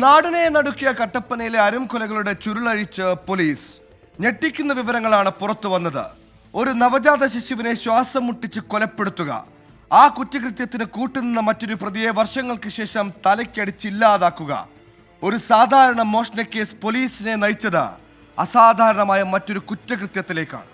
നാടിനെ നടുക്കിയ കട്ടപ്പനയിലെ അരുംകൊലകളുടെ ചുരുളഴിച്ച് പോലീസ് ഞെട്ടിക്കുന്ന വിവരങ്ങളാണ് പുറത്തു വന്നത്. ഒരു നവജാത ശിശുവിനെ ശ്വാസം മുട്ടിച്ച് കൊലപ്പെടുത്തുക. ആ കുറ്റകൃത്യത്തിന് കൂട്ടുനിന്ന മറ്റൊരു പ്രതിയെ വർഷങ്ങൾക്ക് ശേഷം തലയ്ക്കടിച്ചില്ലാതാക്കുക ഒരു സാധാരണ മോഷണ കേസ് പോലീസിനെ നയിച്ചത് അസാധാരണമായ മറ്റൊരു കുറ്റകൃത്യത്തിലേക്കാണ്.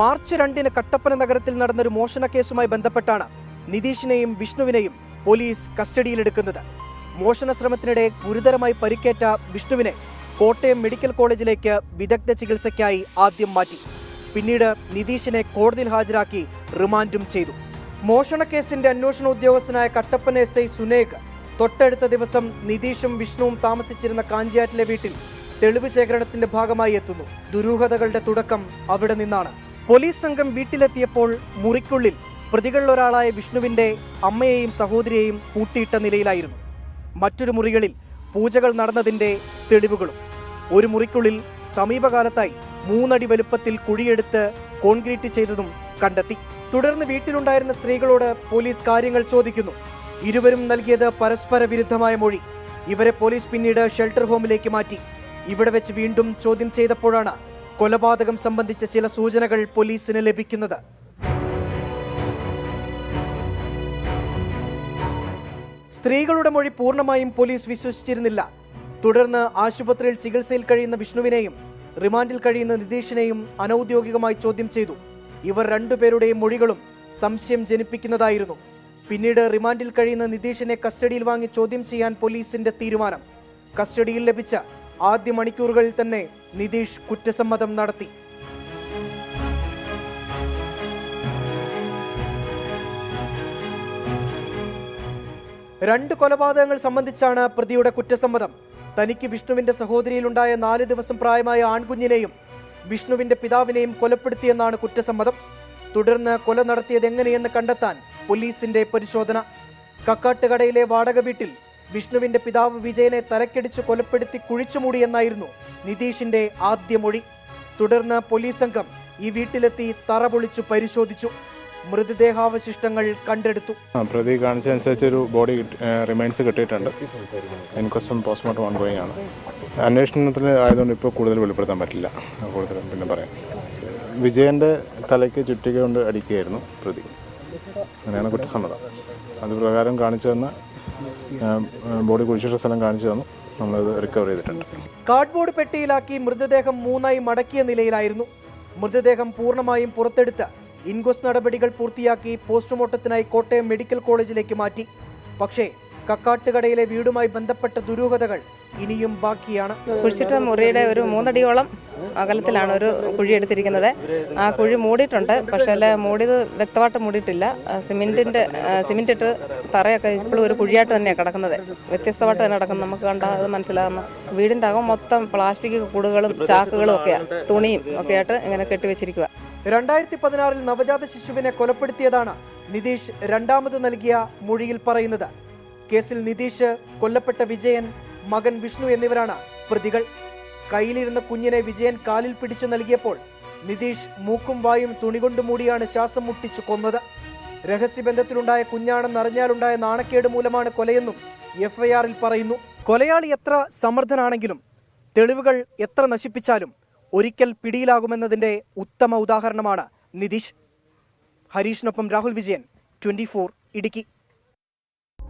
മാർച്ച് രണ്ടിന് കട്ടപ്പന നഗരത്തിൽ നടന്ന ഒരു മോഷണ കേസുമായി ബന്ധപ്പെട്ടാണ് നിതീഷിനെയും വിഷ്ണുവിനെയും പോലീസ് കസ്റ്റഡിയിലെടുക്കുന്നത്. മോഷണ ശ്രമത്തിനിടെ ഗുരുതരമായി പരിക്കേറ്റ വിഷ്ണുവിനെ കോട്ടയം മെഡിക്കൽ കോളേജിലേക്ക് വിദഗ്ധ ചികിത്സയ്ക്കായി ആദ്യം മാറ്റി. പിന്നീട് നിതീഷിനെ കോടതിയിൽ ഹാജരാക്കി റിമാൻഡും ചെയ്തു. മോഷണ കേസിന്റെ അന്വേഷണ ഉദ്യോഗസ്ഥനായ കട്ടപ്പന എസ് ഐ സുനേഖ് തൊട്ടടുത്ത ദിവസം നിതീഷും വിഷ്ണുവും താമസിച്ചിരുന്ന കാഞ്ചിയാറ്റിലെ വീട്ടിൽ തെളിവ് ശേഖരണത്തിന്റെ ഭാഗമായി എത്തുന്നു. ദുരൂഹതകളുടെ തുടക്കം അവിടെ നിന്നാണ്. പോലീസ് സംഘം വീട്ടിലെത്തിയപ്പോൾ മുറിക്കുള്ളിൽ പ്രതികളിലൊരാളായ വിഷ്ണുവിന്റെ അമ്മയെയും സഹോദരിയെയും കൂട്ടിയിട്ട നിലയിലായിരുന്നു. മറ്റൊരു മുറികളിൽ പൂജകൾ നടന്നതിന്റെ തെളിവുകളും. ഒരു മുറിക്കുള്ളിൽ സമീപകാലത്തായി മൂന്നടി വലുപ്പത്തിൽ കുഴിയെടുത്ത് കോൺക്രീറ്റ് ചെയ്തതും കണ്ടെത്തി. തുടർന്ന് വീട്ടിലുണ്ടായിരുന്ന സ്ത്രീകളോട് പോലീസ് കാര്യങ്ങൾ ചോദിക്കുന്നു. ഇരുവരും നൽകിയത് പരസ്പര വിരുദ്ധമായ മൊഴി. ഇവരെ പോലീസ് പിന്നീട് ഷെൽട്ടർ ഹോമിലേക്ക് മാറ്റി. ഇവിടെ വെച്ച് വീണ്ടും ചോദ്യം ചെയ്തപ്പോഴാണ് കൊലപാതകം സംബന്ധിച്ച ചില സൂചനകൾ പോലീസിന് ലഭിക്കുന്നത്. സ്ത്രീകളുടെ മൊഴി പൂർണമായും പോലീസ് വിശ്വസിച്ചിരുന്നില്ല. തുടർന്ന് ആശുപത്രിയിൽ ചികിത്സയിൽ കഴിയുന്ന വിഷ്ണുവിനെയും റിമാൻഡിൽ കഴിയുന്ന നിതീഷിനെയും അനൌദ്യോഗികമായി ചോദ്യം ചെയ്തു. ഇവർ രണ്ടുപേരുടെയും മൊഴികളും സംശയം ജനിപ്പിക്കുന്നതായിരുന്നു. പിന്നീട് റിമാൻഡിൽ കഴിയുന്ന നിതീഷിനെ കസ്റ്റഡിയിൽ വാങ്ങി ചോദ്യം ചെയ്യാൻ പോലീസിന്റെ തീരുമാനം. കസ്റ്റഡിയിൽ ലഭിച്ച ആദ്യ മണിക്കൂറുകളിൽ തന്നെ നിതീഷ് കുറ്റസമ്മതം നടത്തി. രണ്ട് കൊലപാതകങ്ങൾ സംബന്ധിച്ചാണ് പ്രതിയുടെ കുറ്റസമ്മതം. തനിക്ക് വിഷ്ണുവിന്റെ സഹോദരിയിലുണ്ടായ നാല് ദിവസം പ്രായമായ ആൺകുഞ്ഞിനെയും വിഷ്ണുവിന്റെ പിതാവിനെയും കൊലപ്പെടുത്തിയെന്നാണ് കുറ്റസമ്മതം. തുടർന്ന് കൊല നടത്തിയത് എങ്ങനെയെന്ന് കണ്ടെത്താൻ പോലീസിന്റെ പരിശോധന. കക്കാട്ടുകടയിലെ വാടക വീട്ടിൽ വിഷ്ണുവിന്റെ പിതാവ് വിജയനെ തലക്കടിച്ച് കൊലപ്പെടുത്തി കുഴിച്ചുമൂടിയെന്നായിരുന്നു നിതീഷിന്റെ ആദ്യ മൊഴി. തുടർന്ന് പോലീസ് സംഘം ഈ വീട്ടിലെത്തി തറ പൊളിച്ചു പരിശോധിച്ചു. മൃതദേഹാവശിഷ്ടങ്ങൾ കണ്ടെടുത്തു. പ്രതി കാണിച്ചതനുസരിച്ച് ഒരു ബോഡി റിമൈൻസ് കിട്ടിയിട്ടുണ്ട്. ഇൻക്വസ്റ്റും പോസ്റ്റ്മോർട്ടം ഓൺഗോയിങ് ആണ്. അന്വേഷണത്തിൽ ആയതുകൊണ്ട് ഇപ്പോൾ കൂടുതൽ വെളിപ്പെടുത്താൻ പറ്റില്ല. കൂടുതൽ പിന്നെ പറയാം. വിജയന്റെ തലയ്ക്ക് ചുറ്റിക കൊണ്ട് അടിക്കുകയായിരുന്നു പ്രതി. അങ്ങനെയാണ് കുറ്റസമ്മതം. അത് പ്രകാരം കാണിച്ചു തന്ന ബോഡി കുഴിച്ചിട്ട സ്ഥലം കാണിച്ചു തന്നു. നമ്മളത് റിക്കവർ ചെയ്തിട്ടുണ്ട്. കാർഡ്ബോർഡ് പെട്ടിയിലാക്കി മൃതദേഹം മൂന്നായി മടക്കിയ നിലയിലായിരുന്നു. മൃതദേഹം പൂർണമായും പുറത്തെടുത്ത് ഇൻക്വസ്റ്റ് നടപടികൾ പൂർത്തിയാക്കി പോസ്റ്റ്മോർട്ടത്തിനായി കോട്ടയം മെഡിക്കൽ കോളേജിലേക്ക് മാറ്റി. പക്ഷേ കക്കാട്ടുകടയിലെ വീടുമായി ബന്ധപ്പെട്ട ദുരൂഹതകൾ ഇനിയും ബാക്കിയാണ്. കുഴിച്ചിട്ട മുറിയുടെ ഒരു മൂന്നടിയോളം അകലത്തിലാണ് ഒരു കുഴി എടുത്തിരിക്കുന്നത്. ആ കുഴി മൂടിയിട്ടുണ്ട്. പക്ഷേ അല്ല മൂടിയത് വ്യക്തമായിട്ട് മൂടിയിട്ടില്ല. സിമെന്റിന്റെ സിമെന്റ് ഇട്ട് തറയൊക്കെ ഇപ്പോഴും ഒരു കുഴിയായിട്ട് തന്നെയാണ് കിടക്കുന്നത്. വ്യത്യസ്തമായിട്ട് തന്നെ കിടക്കുന്നത്. നമുക്ക് കണ്ടാൽ അത് മനസ്സിലാകുന്നു വീടിന്റെ അകം മൊത്തം പ്ലാസ്റ്റിക് കൂടുകളും ചാക്കുകളും ഒക്കെയാണ് തുണിയും ഒക്കെ ആയിട്ട് ഇങ്ങനെ കെട്ടിവെച്ചിരിക്കുക രണ്ടായിരത്തി പതിനാറിൽ നവജാത ശിശുവിനെ കൊലപ്പെടുത്തിയതാണ് നിതീഷ് രണ്ടാമത് നൽകിയ മൊഴിയിൽ പറയുന്നത്. കേസിൽ നിതീഷ് കൊല്ലപ്പെട്ട വിജയൻ മകൻ വിഷ്ണു എന്നിവരാണ് പ്രതികൾ. കയ്യിലിരുന്ന കുഞ്ഞിനെ വിജയൻ കാലിൽ പിടിച്ചു നൽകിയപ്പോൾ നിതീഷ് മൂക്കും വായും തുണികൊണ്ട് മൂടിയാണ് ശ്വാസം മുട്ടിച്ചു കൊന്നത്. രഹസ്യബന്ധത്തിലുണ്ടായ കുഞ്ഞാണെന്നറിഞ്ഞാലുണ്ടായ നാണക്കേട് മൂലമാണ് കൊലയെന്നും എഫ്ഐആറിൽ പറയുന്നു. കൊലയാളി എത്ര സമർത്ഥനാണെങ്കിലും തെളിവുകൾ എത്ര നശിപ്പിച്ചാലും ഒരിക്കൽ പിടിയിലാകുമെന്നതിന്റെ ഉത്തമ ഉദാഹരണമാണ് നിതീഷ്. ഹരീഷിനൊപ്പം രാഹുൽ വിജയൻ ട്വന്റി ഇടുക്കി.